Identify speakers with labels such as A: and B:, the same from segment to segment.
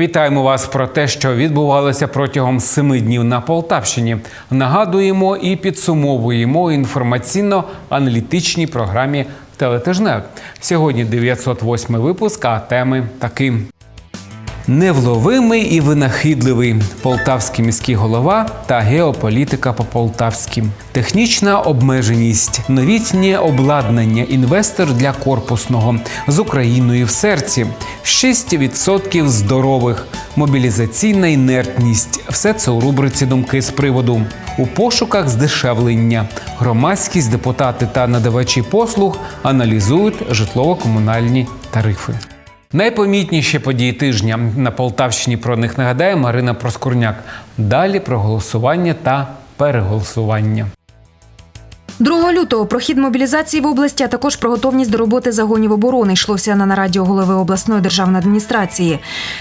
A: Вітаємо вас про те, що відбувалося протягом семи днів на Полтавщині. Нагадуємо і підсумовуємо інформаційно-аналітичній програмі Телетижневик. Сьогодні 908 випуск, а теми такі. Невловимий і винахідливий полтавський міський голова та геополітика по полтавськи технічна обмеженість, новітнє обладнання, інвестор для корпусного з Україною в серці, 6% здорових, мобілізаційна інертність. Все це у рубриці думки з приводу. У пошуках здешевлення громадськість, депутати та надавачі послуг аналізують житлово-комунальні тарифи. Найпомітніші події тижня на Полтавщині про них нагадає Марина Проскурняк. Далі про голосування та переголосування.
B: 2 лютого про хід мобілізації в області, а також про готовність до роботи загонів оборони йшлося на нараді голови обласної державної адміністрації.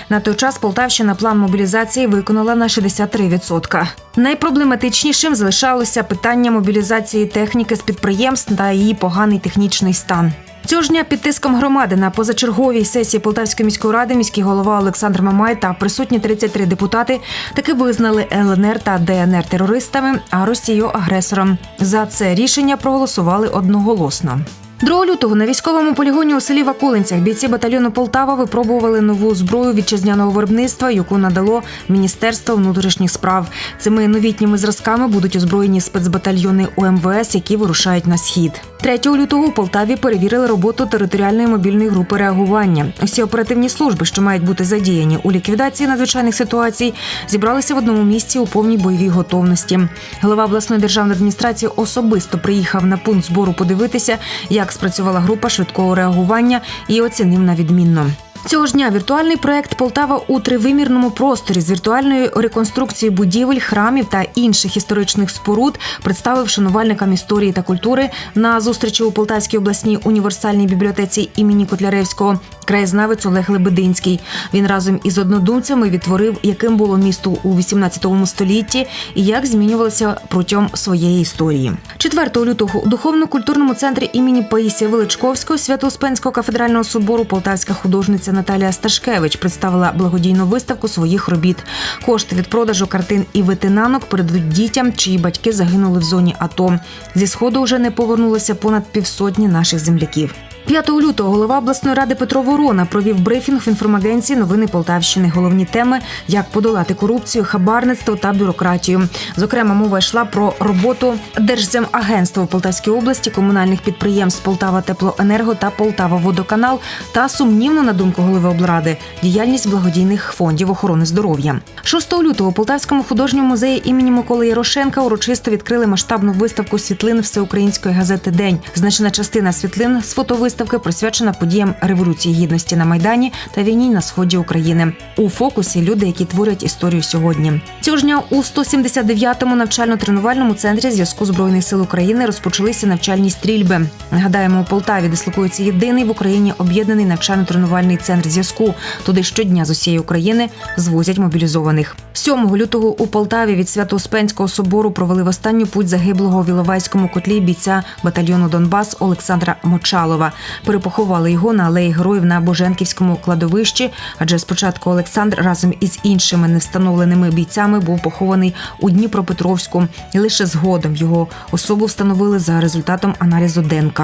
B: На той час Полтавщина план мобілізації виконала на 63%. Найпроблематичнішим залишалося питання мобілізації техніки з підприємств та її поганий технічний стан. Цього ж дня під тиском громади на позачерговій сесії Полтавської міської ради міський голова Олександр Мамай та присутні 33 депутати таки визнали ЛНР та ДНР терористами, а Росію агресором. За це рішення проголосували одноголосно. 2 лютого на військовому полігоні у селі Вакулинцях бійці батальйону Полтава випробували нову зброю вітчизняного виробництва, яку надало Міністерство внутрішніх справ. Цими новітніми зразками будуть озброєні спецбатальйони УМВС, які вирушають на схід. 3 лютого у Полтаві перевірили роботу територіальної мобільної групи реагування. Усі оперативні служби, що мають бути задіяні у ліквідації надзвичайних ситуацій, зібралися в одному місці у повній бойовій готовності. Голова обласної державної адміністрації особисто приїхав на пункт збору подивитися, як спрацювала група швидкого реагування і оцінив на відмінно. Цього ж дня віртуальний проект Полтава у тривимірному просторі з віртуальною реконструкцією будівель, храмів та інших історичних споруд представив шанувальникам історії та культури на зустрічі у Полтавській обласній універсальній бібліотеці імені Котляревського. Краєзнавець Олег Лебединський. Він разом із однодумцями відтворив, яким було місто у 18 столітті і як змінювалося протягом своєї історії. 4 лютого у духовно-культурному центрі імені Паїсія Величковського Свято-Успенського кафедрального собору полтавська художниця Наталія Сташкевич представила благодійну виставку своїх робіт. Кошти від продажу картин і витинанок передадуть дітям, чиї батьки загинули в зоні АТО. Зі сходу вже не повернулося понад півсотні наших земляків. 5 лютого голова обласної ради Петро Ворона провів брифінг в інформагенції Новини Полтавщини. Головні теми як подолати корупцію, хабарництво та бюрократію. Зокрема, мова йшла про роботу Держземагентства у Полтавській області, комунальних підприємств Полтава Теплоенерго та Полтава Водоканал та сумнівно, на думку голови облради, діяльність благодійних фондів охорони здоров'я. 6 лютого у Полтавському художньому музеї імені Миколи Ярошенка урочисто відкрили масштабну виставку світлин всеукраїнської газети День. Значна частина світлин з фотовиставки присвячена подіям революції гідності на майдані та війні на сході України. У фокусі люди, які творять історію сьогодні. Цього ж дня у 179-му навчально-тренувальному центрі зв'язку збройних сил України розпочалися навчальні стрільби. Нагадаємо, у Полтаві дислокується єдиний в Україні об'єднаний навчально-тренувальний центр зв'язку. Туди щодня з усієї України звозять мобілізованих. 7 лютого у Полтаві від Свято-Успенського собору провели в останню путь загиблого у Віловайському котлі бійця батальйону Донбас Олександра Мочалова. Перепоховали його на алеї героїв на Боженківському кладовищі. Адже спочатку Олександр разом із іншими невстановленими бійцями був похований у Дніпропетровську, лише згодом його особу встановили за результатом аналізу ДНК.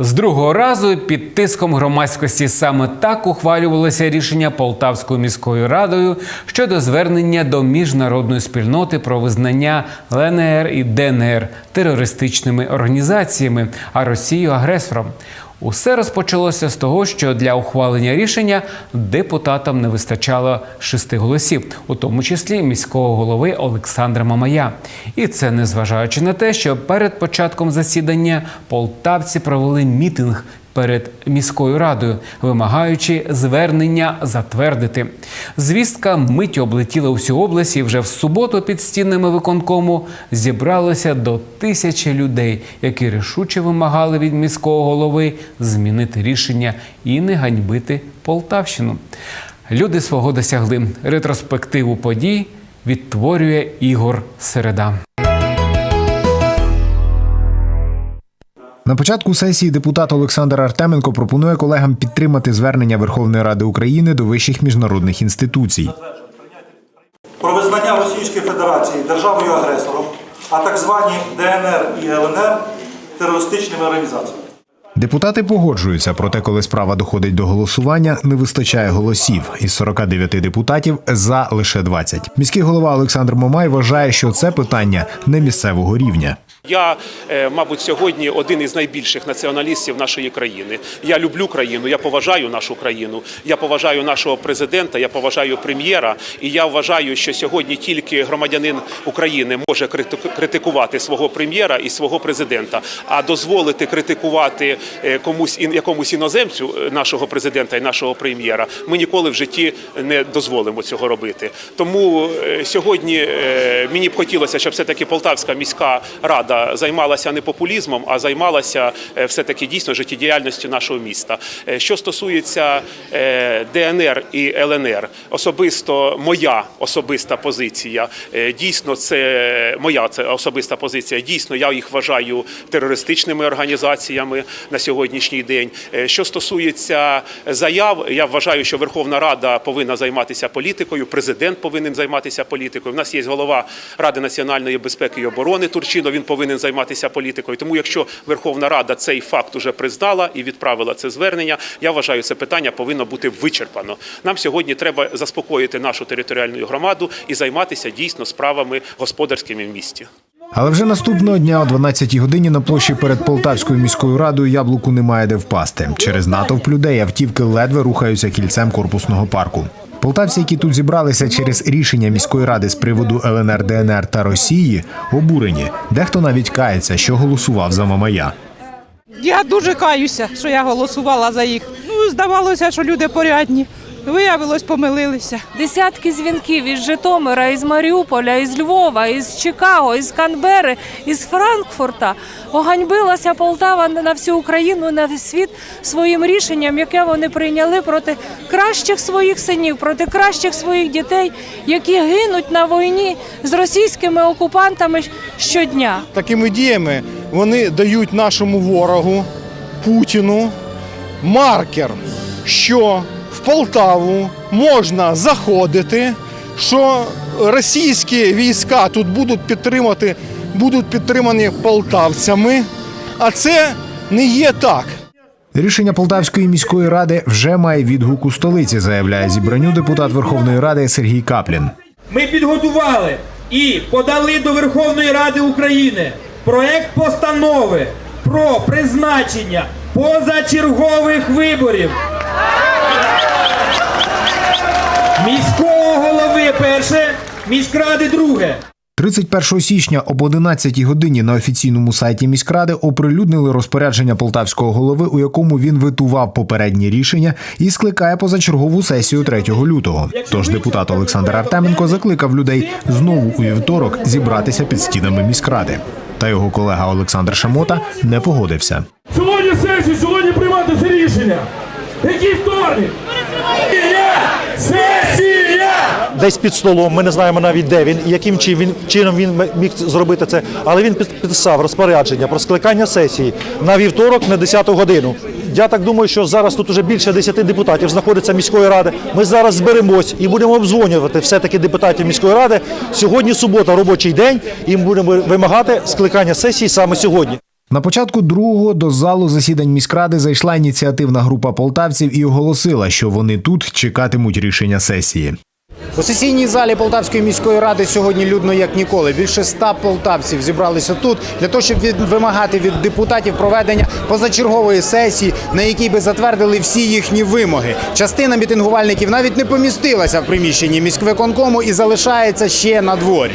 A: З другого разу під тиском громадськості саме так ухвалювалося рішення Полтавською міською радою щодо звернення до міжнародної спільноти про визнання ЛНР і ДНР терористичними організаціями, а Росію агресором. Усе розпочалося з того, що для ухвалення рішення депутатам не вистачало шести голосів, у тому числі міського голови Олександра Мамая. І це незважаючи на те, що перед початком засідання полтавці провели мітинг перед міською радою, вимагаючи звернення затвердити. Звістка миттю облетіла всю область і вже в суботу під стінами виконкому зібралося до тисячі людей, які рішуче вимагали від міського голови змінити рішення і не ганьбити Полтавщину. Люди свого досягли. Ретроспективу подій відтворює Ігор Середа.
C: На початку сесії депутат Олександр Артеменко пропонує колегам підтримати звернення Верховної Ради України до вищих міжнародних інституцій.
D: про визнання Російської Федерації державою агресором, а так звані ДНР і ЛНР терористичними організаціями.
C: Депутати погоджуються, проте, коли справа доходить до голосування, не вистачає голосів. Із 49 депутатів за лише 20. Міський голова Олександр Момай вважає, що це питання не місцевого рівня.
E: Я, е, мабуть, сьогодні один із найбільших націоналістів нашої країни. Я люблю країну, я поважаю нашу країну, я поважаю нашого президента, я поважаю прем'єра. І я вважаю, що сьогодні тільки громадянин України може критику- критикувати свого прем'єра і свого президента, а дозволити критикувати е, комусь якомусь іноземцю е, нашого президента і нашого прем'єра. Ми ніколи в житті не дозволимо цього робити. Тому сьогодні мені б хотілося, щоб все-таки Полтавська міська рада займалася не популізмом, а займалася е, все-таки дійсно життєдіяльністю нашого міста. Е, Що стосується е, ДНР і ЛНР, особисто моя особиста позиція. Дійсно, це моя це особиста позиція. Дійсно, я їх вважаю терористичними організаціями на сьогоднішній день. Що стосується заяв, я вважаю, що Верховна Рада повинна займатися політикою, президент повинен займатися політикою. У нас є голова Ради національної безпеки і оборони Турчинов. Він повинен займатися політикою. Тому, якщо Верховна Рада цей факт уже признала і відправила це звернення, я вважаю, це питання повинно бути вичерпано. Нам сьогодні треба заспокоїти нашу територіальну громаду і займатися дійсно справами господарськими в місті.
C: Але вже наступного дня о 12-й годині на площі перед Полтавською міською радою яблуку немає де впасти. Через натовп людей автівки ледве рухаються кільцем корпусного парку. Полтавці, які тут зібралися через рішення міської ради з приводу ЛНР, ДНР та Росії, обурені. Дехто навіть кається, що голосував за Мамая.
F: Я дуже каюся, що я голосувала за їх. Ну, здавалося, що люди порядні. Виявилось, помилилися.
G: Десятки дзвінків із Житомира, із Маріуполя, із Львова, із Чикаго, із Канбери, із Франкфурта. Оганьбилася Полтава на всю Україну, на весь світ своїм рішенням, яке вони прийняли проти кращих своїх синів, проти кращих своїх дітей, які гинуть на війні з російськими окупантами щодня.
H: такими діями вони дають нашому ворогу Путіну маркер, що Полтаву можна заходити, що російські війська тут будуть підтримати, будуть підтримані полтавцями, а це не є так.
C: Рішення Полтавської міської ради вже має відгук у столиці, заявляє зібранню депутат Верховної Ради Сергій Каплін.
I: Ми підготували і подали до Верховної Ради України проект постанови про призначення позачергових виборів. Міського голови перше, міськради друге.
C: 31 січня об 11 годині на офіційному сайті міськради оприлюднили розпорядження полтавського голови, у якому він витував попередні рішення і скликає позачергову сесію 3 лютого. Тож депутат Олександр Артеменко закликав людей знову у вівторок зібратися під стінами міськради. Та його колега Олександр Шамота не погодився.
I: Сьогодні сесію, сьогодні приймати це рішення. Який вторник? Сесія!
J: десь під столом. Ми не знаємо навіть де він яким чином він міг зробити це. Але він підписав розпорядження про скликання сесії на вівторок на 10 годину. Я так думаю, що зараз тут уже більше 10 депутатів знаходиться міської ради. Ми зараз зберемось і будемо обдзвонювати все-таки депутатів міської ради. Сьогодні субота, робочий день, і будемо вимагати скликання сесії саме сьогодні.
C: На початку другого до залу засідань міськради зайшла ініціативна група полтавців і оголосила, що вони тут чекатимуть рішення сесії. У сесійній залі Полтавської міської ради сьогодні людно як ніколи. Більше ста полтавців зібралися тут для того, щоб вимагати від депутатів проведення позачергової сесії, на якій би затвердили всі їхні вимоги. Частина мітингувальників навіть не помістилася в приміщенні міськвиконкому і залишається ще на дворі.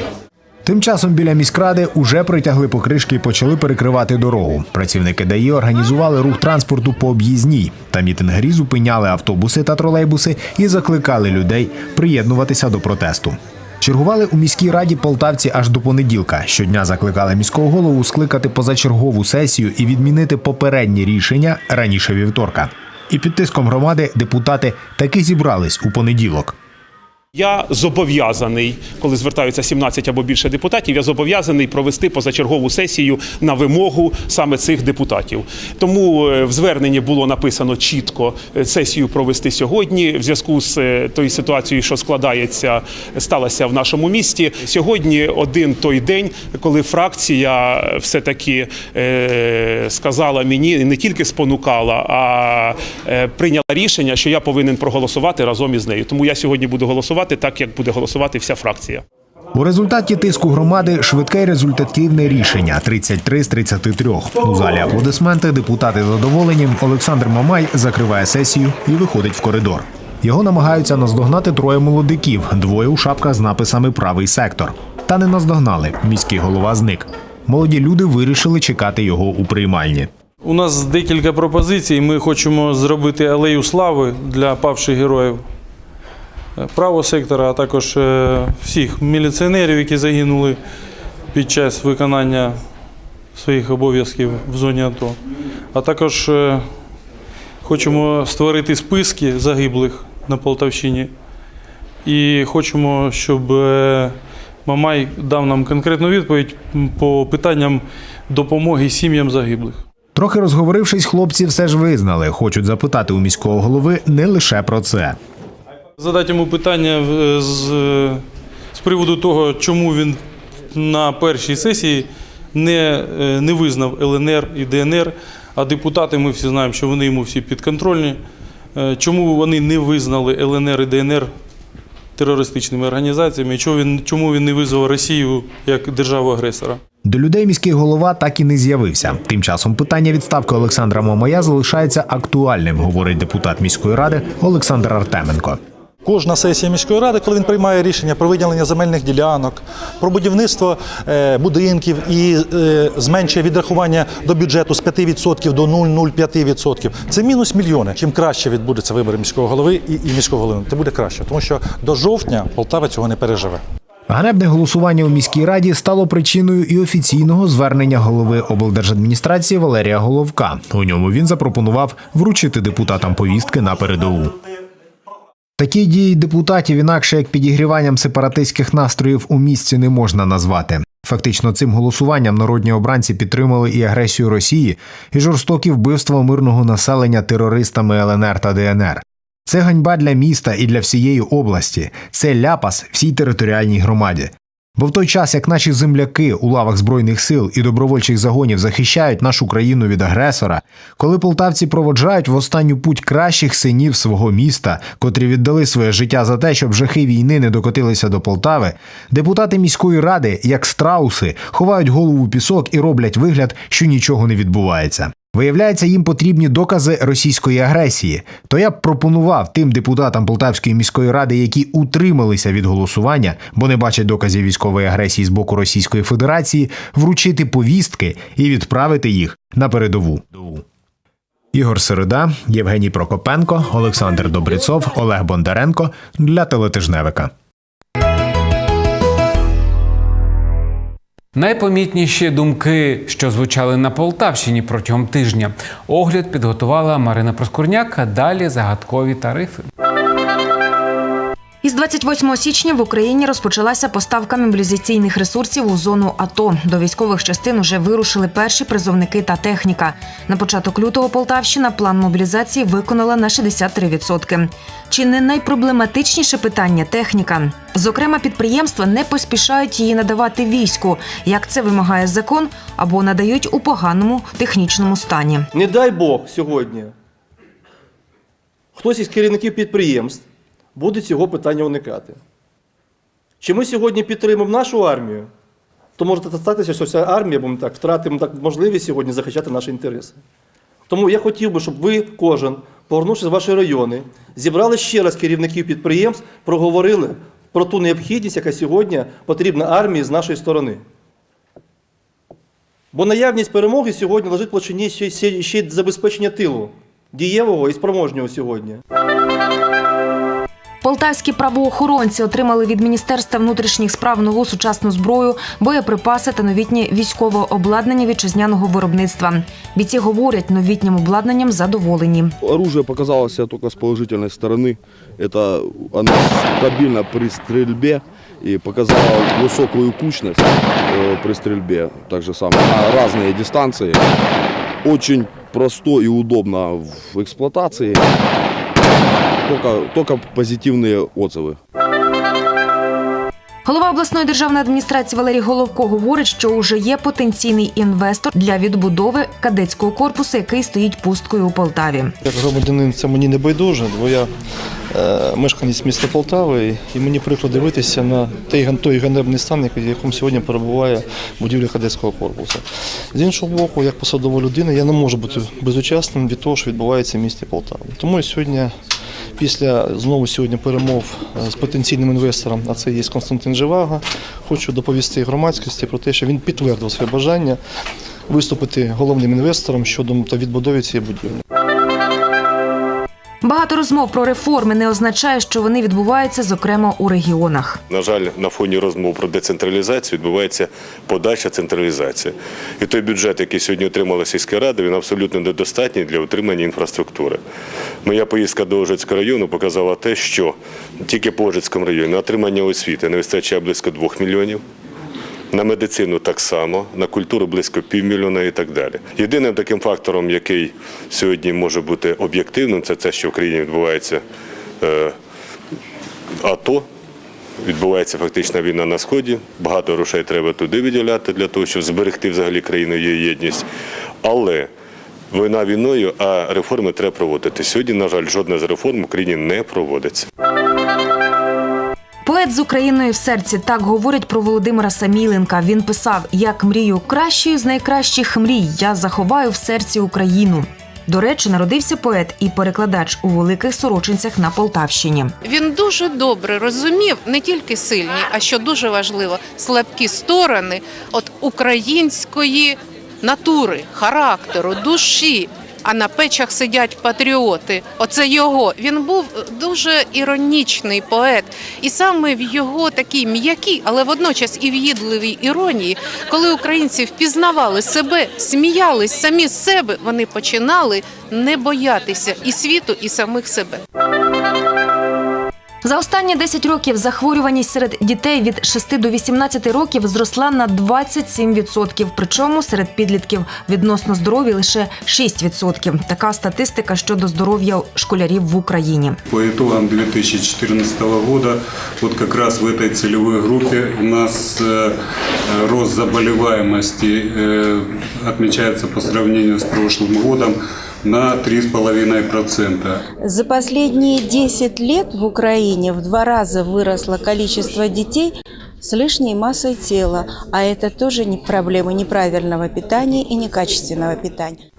C: Тим часом біля міськради уже притягли покришки і почали перекривати дорогу. Працівники ДАІ організували рух транспорту по об'їзній. Та мітингарі зупиняли автобуси та тролейбуси і закликали людей приєднуватися до протесту. Чергували у міській раді полтавці аж до понеділка. Щодня закликали міського голову скликати позачергову сесію і відмінити попередні рішення раніше вівторка. І під тиском громади депутати таки зібрались у понеділок.
E: Я зобов'язаний, коли звертаються 17 або більше депутатів, я зобов'язаний провести позачергову сесію на вимогу саме цих депутатів. Тому е, в зверненні було написано чітко е, сесію провести сьогодні в зв'язку з е, тою ситуацією, що складається, сталася в нашому місті. Сьогодні один той день, коли фракція все таки сказала мені, не тільки спонукала, а прийняла рішення, що я повинен проголосувати разом із нею. Тому я сьогодні буду голосувати так, як буде голосувати вся фракція.
C: У результаті тиску громади швидке і результативне рішення 33 з 33. У залі аплодисменти депутати задоволені. Олександр Мамай закриває сесію і виходить в коридор. Його намагаються наздогнати троє молодиків, двоє у шапках з написами Правий сектор. Та не наздогнали. Міський голова зник. Молоді люди вирішили чекати його у приймальні.
K: У нас декілька пропозицій. Ми хочемо зробити алею слави для павших героїв е, правого сектора, а також е, всіх міліціонерів, які загинули під час виконання своїх обов'язків в зоні АТО. А також е, хочемо створити списки загиблих на Полтавщині. І хочемо, щоб Мамай дав нам конкретну відповідь по питанням допомоги сім'ям загиблих.
C: Трохи розговорившись, хлопці все ж визнали, хочуть запитати у міського голови не лише про це.
K: Задати йому питання е, з, е, з приводу того, чому він на першій сесії не, е, не визнав ЛНР і ДНР, а депутати, ми всі знаємо, що вони йому всі підконтрольні. Чому вони не визнали ЛНР і ДНР терористичними організаціями? Чому він, чому він не визвав Росію як державу-агресора?
C: До людей міський голова так і не з'явився. Тим часом питання відставки Олександра Мамая залишається актуальним, говорить депутат міської ради Олександр Артеменко.
J: Кожна сесія міської ради, коли він приймає рішення про виділення земельних ділянок, про будівництво е, будинків і е, зменшує відрахування до бюджету з 5% до 0,05%, це мінус мільйони. Чим краще відбудуться вибори міського голови і міського голови, тим буде краще, тому що до жовтня Полтава цього не переживе.
C: Ганебне голосування у міській раді стало причиною і офіційного звернення голови облдержадміністрації Валерія Головка. У ньому він запропонував вручити депутатам повістки на передову. Такі дії депутатів інакше як підігріванням сепаратистських настроїв у місті не можна назвати. Фактично, цим голосуванням народні обранці підтримали і агресію Росії, і жорстокі вбивства мирного населення терористами ЛНР та ДНР. Це ганьба для міста і для всієї області. Це ляпас всій територіальній громаді. Бо в той час, як наші земляки у лавах збройних сил і добровольчих загонів захищають нашу країну від агресора, коли полтавці проводжають в останню путь кращих синів свого міста, котрі віддали своє життя за те, щоб жахи війни не докотилися до Полтави, депутати міської ради, як страуси, ховають голову в пісок і роблять вигляд, що нічого не відбувається. Виявляється, їм потрібні докази російської агресії. То я б пропонував тим депутатам Полтавської міської ради, які утрималися від голосування, бо не бачать доказів військової агресії з боку Російської Федерації, вручити повістки і відправити їх на передову. Ігор Середа, Євгеній Прокопенко, Олександр Добрицов, Олег Бондаренко для телетижневика.
A: Найпомітніші думки, що звучали на Полтавщині протягом тижня. Огляд підготувала Марина Проскурняк. Далі загадкові тарифи.
B: Із 28 січня в Україні розпочалася поставка мобілізаційних ресурсів у зону АТО. До військових частин уже вирушили перші призовники та техніка. На початок лютого Полтавщина план мобілізації виконала на 63%. Чи не найпроблематичніше питання техніка? Зокрема, підприємства не поспішають її надавати війську, як це вимагає закон, або надають у поганому технічному стані.
L: Не дай Бог сьогодні. Хтось із керівників підприємств буде цього питання уникати. Чи ми сьогодні підтримуємо нашу армію, то може статися, що ця армія, будемо так, втратимо так можливість сьогодні захищати наші інтереси. Тому я хотів би, щоб ви, кожен, повернувшись в ваші райони, зібрали ще раз керівників підприємств, проговорили про ту необхідність, яка сьогодні потрібна армії з нашої сторони. Бо наявність перемоги сьогодні лежить в площині ще, й забезпечення тилу, дієвого і спроможнього сьогодні.
B: Полтавські правоохоронці отримали від Міністерства внутрішніх справ нову сучасну зброю, боєприпаси та новітнє військове обладнання вітчизняного виробництва. Бійці говорять, новітнім обладнанням задоволені.
M: Оружие показало себя только с положительной стороны. Это оно стабильно при стрельбе и показало высокую кучность э, при стрельбе, так же самое, на разные дистанции. Очень просто и удобно в эксплуатации. Только, только позитивные отзывы.
B: Голова обласної державної адміністрації Валерій Головко говорить, що вже є потенційний інвестор для відбудови кадетського корпусу, який стоїть пусткою у Полтаві.
L: Як громадянин це мені не байдуже, бо я е, мешканець міста Полтави, і мені прикро дивитися на той, той ганебний стан, в якому сьогодні перебуває будівля кадетського корпусу. З іншого боку, як посадова людина, я не можу бути безучасним від того, що відбувається в місті Полтава. Тому я сьогодні, після знову сьогодні перемов е, з потенційним інвестором, а це є Константин Живага, хочу доповісти громадськості про те, що він підтвердив своє бажання виступити головним інвестором щодо та відбудови цієї будівлі.
B: Багато розмов про реформи не означає, що вони відбуваються, зокрема у регіонах.
N: На жаль, на фоні розмов про децентралізацію відбувається подальша централізація. І той бюджет, який сьогодні отримала сільська рада, він абсолютно недостатній для утримання інфраструктури. Моя поїздка до Ожицького району показала те, що тільки по Ожицькому районі на отримання освіти не вистачає близько 2 мільйонів. На медицину так само, на культуру близько півмільйона і так далі. Єдиним таким фактором, який сьогодні може бути об'єктивним, це те, що в країні відбувається е, АТО. Відбувається фактична війна на сході. Багато грошей треба туди виділяти для того, щоб зберегти взагалі країну її єдність. Але війна війною, а реформи треба проводити. Сьогодні, на жаль, жодна з реформ в Україні не проводиться.
B: Поет з Україною в серці так говорить про Володимира Саміленка. Він писав: Як мрію кращою з найкращих мрій, я заховаю в серці Україну. До речі, народився поет і перекладач у великих сорочинцях на Полтавщині.
O: Він дуже добре розумів не тільки сильні, а що дуже важливо, слабкі сторони от української натури, характеру, душі. А на печах сидять патріоти. Оце його. Він був дуже іронічний поет, і саме в його такій м'якій, але водночас і в'їдливій іронії, коли українці впізнавали себе, сміялись самі з себе, вони починали не боятися і світу, і самих себе.
B: За останні 10 років захворюваність серед дітей від 6 до 18 років зросла на 27%, причому серед підлітків відносно здорові лише 6%. Така статистика щодо здоров'я школярів в Україні.
P: По итогам 2014 года вот как раз в этой целевой группе у нас э, э, рост заболеваемости э, отмечается по сравнению с прошлым годом На 3,5%.
Q: За последние 10 лет в Украине в два раза выросло количество детей с лишней массой тела, а это тоже не проблема неправильного питания и некачественного питания.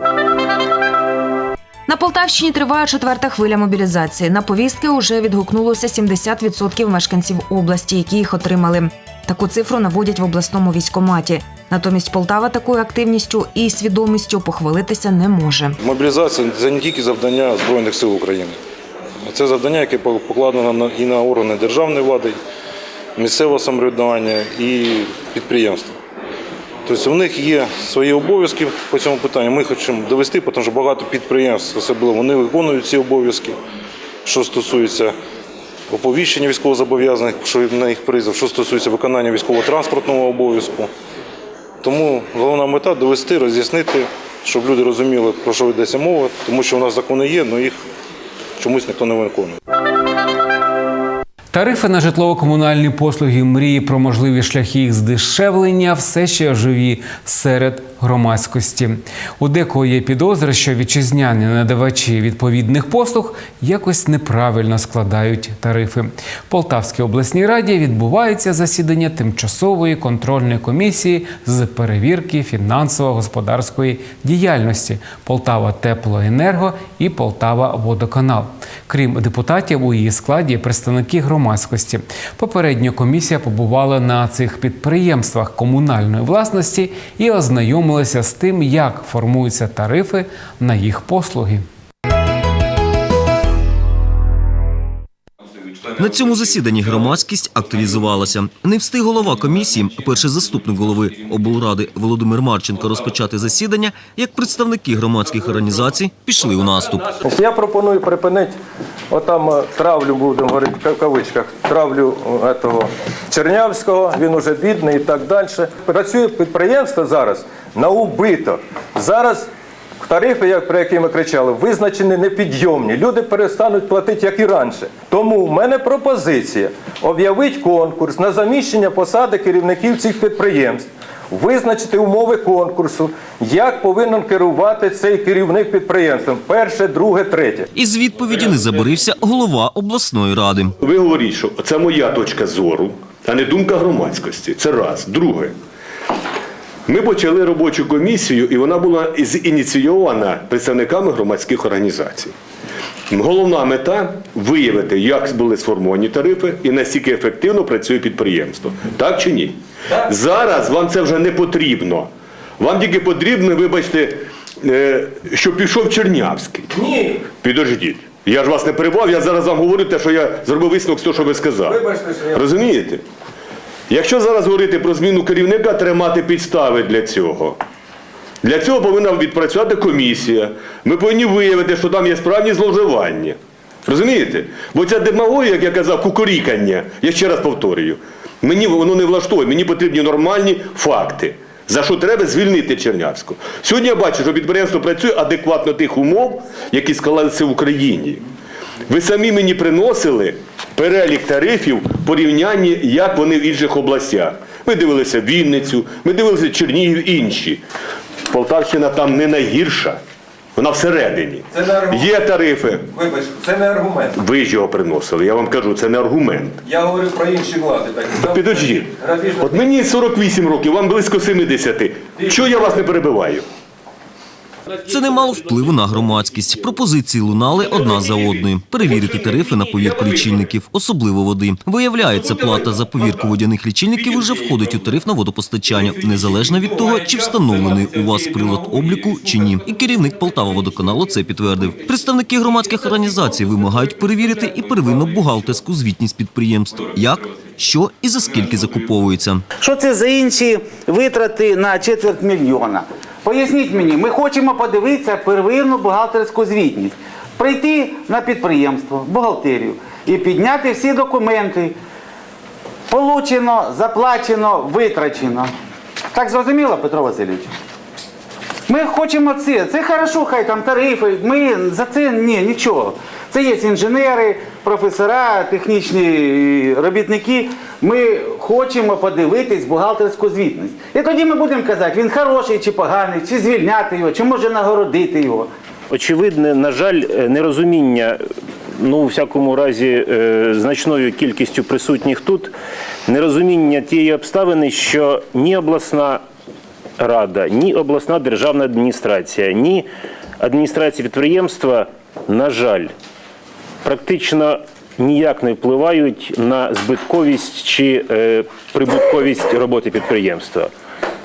B: На Полтавщині триває четверта хвиля мобілізації. На повістки уже відгукнулося 70% мешканців області, які їх отримали. Таку цифру наводять в обласному військоматі. Натомість Полтава такою активністю і свідомістю похвалитися не може.
R: Мобілізація це не тільки завдання Збройних сил України. Це завдання, яке покладено і на органи державної влади, місцевого самоврядування і підприємства. Тобто у них є свої обов'язки по цьому питанню. Ми хочемо довести, тому що багато підприємств, особливо вони виконують ці обов'язки, що стосується оповіщення військовозобов'язаних, що на їх призов, що стосується виконання військово-транспортного обов'язку. Тому головна мета довести, роз'яснити, щоб люди розуміли, про що йдеться мова, тому що у нас закони є, але їх чомусь ніхто не виконує.
A: Тарифи на житлово-комунальні послуги, мрії про можливі шляхи їх здешевлення все ще живі серед громадськості. У декого є підозри, що вітчизняні надавачі відповідних послуг якось неправильно складають тарифи. В Полтавській обласній раді відбувається засідання тимчасової контрольної комісії з перевірки фінансово-господарської діяльності Полтава Теплоенерго і Полтава Водоканал. Крім депутатів, у її складі представники громадськості. Попередньо комісія побувала на цих підприємствах комунальної власності і ознайомилася з тим, як формуються тарифи на їх послуги.
S: На цьому засіданні громадськість активізувалася. Не встиг голова комісії, перший заступник голови облради Володимир Марченко розпочати засідання, як представники громадських організацій пішли у наступ.
L: Я пропоную припинити отам е, травлю, будемо говорити в кавичках, травлю е, этого Чернявського, він уже бідний і так далі. Працює підприємство зараз на убиток. Зараз тарифи, як про які ми кричали, визначені непідйомні. Люди перестануть платити, як і раніше. Тому в мене пропозиція об'явити конкурс на заміщення посади керівників цих підприємств. Визначити умови конкурсу, як повинен керувати цей керівник підприємством. Перше, друге, третє.
S: Із відповіді не заборився голова обласної ради.
N: Ви говоріть, що це моя точка зору, а не думка громадськості. Це раз. Друге. Ми почали робочу комісію, і вона була ініційована представниками громадських організацій. Головна мета виявити, як були сформовані тарифи і наскільки ефективно працює підприємство. Так чи ні? Зараз вам це вже не потрібно. Вам тільки потрібно, вибачте, е, щоб пішов Чернявський.
L: Ні.
N: Підождіть. Я ж вас не перебував, я зараз вам говорю те, що я зробив висновок з того, що ви сказали.
L: Вибачте, що я-
N: Розумієте? Якщо зараз говорити про зміну керівника, треба мати підстави для цього. Для цього повинна відпрацювати комісія. Ми повинні виявити, що там є справні зловживання. Розумієте? Бо ця демагогія, як я казав, кукурікання, я ще раз повторюю, мені воно не влаштовує, мені потрібні нормальні факти. За що треба звільнити Чернявську. Сьогодні я бачу, що підприємство працює адекватно тих умов, які склалися в Україні. Ви самі мені приносили перелік тарифів в порівнянні, як вони в інших областях. Ми дивилися Вінницю, ми дивилися Чернігів інші. Полтавщина там не найгірша, вона всередині.
L: Це не аргумент.
N: Є тарифи.
L: Вибачте, це не аргумент.
N: Ви ж його приносили, я вам кажу, це не аргумент.
L: Я говорю про інші влади. Так.
N: Підождіть. От мені 48 років, вам близько 70. Чого я вас не перебиваю?
S: Це не мало впливу на громадськість. Пропозиції лунали одна за одною. Перевірити тарифи на повірку лічильників, особливо води. Виявляється, плата за повірку водяних лічильників вже входить у тариф на водопостачання, незалежно від того, чи встановлений у вас прилад обліку чи ні. І керівник Полтава водоканалу це підтвердив. Представники громадських організацій вимагають перевірити і первинну бухгалтерську звітність підприємств. Як, що і за скільки закуповується.
T: Що це за інші витрати на четверть мільйона? Поясніть мені, ми хочемо подивитися первинну бухгалтерську звітність, прийти на підприємство, бухгалтерію і підняти всі документи. Получено, заплачено, витрачено. Так зрозуміло, Петро Васильович? Ми хочемо це. Це хорошо, хай там тарифи. Ми за це ні, нічого. Це є інженери, професора, технічні робітники. Ми хочемо подивитись бухгалтерську звітність. І тоді ми будемо казати, він хороший чи поганий, чи звільняти його, чи може нагородити його.
U: Очевидне, на жаль, е, нерозуміння, ну, у всякому разі, е, значною кількістю присутніх тут, нерозуміння тієї обставини, що ні обласна рада, ні обласна державна адміністрація, ні адміністрація підприємства, на жаль, практично ніяк не впливають на збитковість чи е, прибутковість роботи підприємства.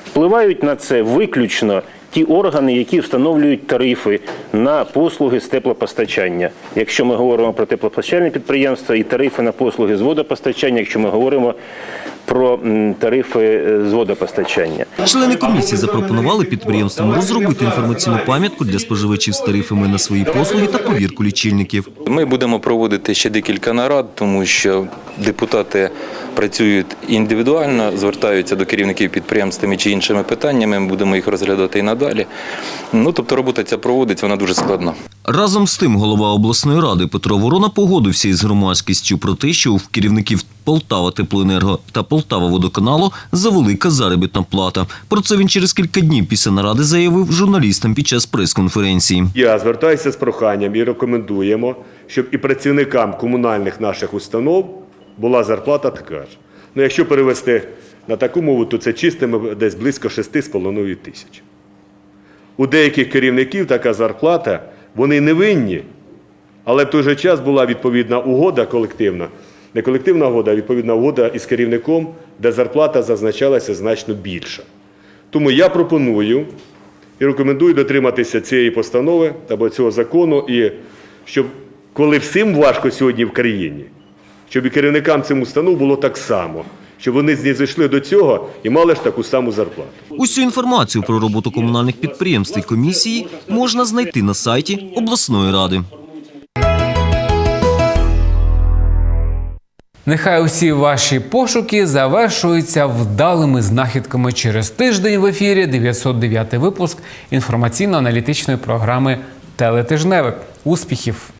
U: Впливають на це виключно ті органи, які встановлюють тарифи на послуги з теплопостачання. Якщо ми говоримо про теплопостачальне підприємство і тарифи на послуги з водопостачання, якщо ми говоримо про тарифи е, з водопостачання.
S: Члени комісії запропонували підприємствам розробити інформаційну пам'ятку для споживачів з тарифами на свої послуги та повірку лічильників.
V: Ми будемо проводити ще декілька нарад, тому що депутати працюють індивідуально, звертаються до керівників підприємств чи іншими питаннями. Ми будемо їх розглядати і надалі. Ну тобто робота ця проводиться, вона дуже складна.
S: Разом з тим, голова обласної ради Петро Ворона погодився із громадськістю про те, що в керівників Полтава Теплоенерго та Полтава Водоканалу завелика заробітна плата. Про це він через кілька днів після наради заявив журналістам під час прес-конференції.
N: Я звертаюся з проханням і рекомендуємо, щоб і працівникам комунальних наших установ була зарплата така ж. Ну, якщо перевести на таку мову, то це чистими десь близько 6,5 тисяч. У деяких керівників така зарплата, вони не винні, але в той же час була відповідна угода колективна, не колективна угода, а відповідна угода із керівником, де зарплата зазначалася значно більша. Тому я пропоную і рекомендую дотриматися цієї постанови або цього закону, і щоб коли всім важко сьогодні в країні, щоб і керівникам цим установ було так само, щоб вони зайшли до цього і мали ж таку саму зарплату.
S: Усю інформацію про роботу комунальних підприємств і комісії можна знайти на сайті обласної ради.
A: Нехай усі ваші пошуки завершуються вдалими знахідками через тиждень в ефірі 909 випуск інформаційно-аналітичної програми Телетижневик. Успіхів!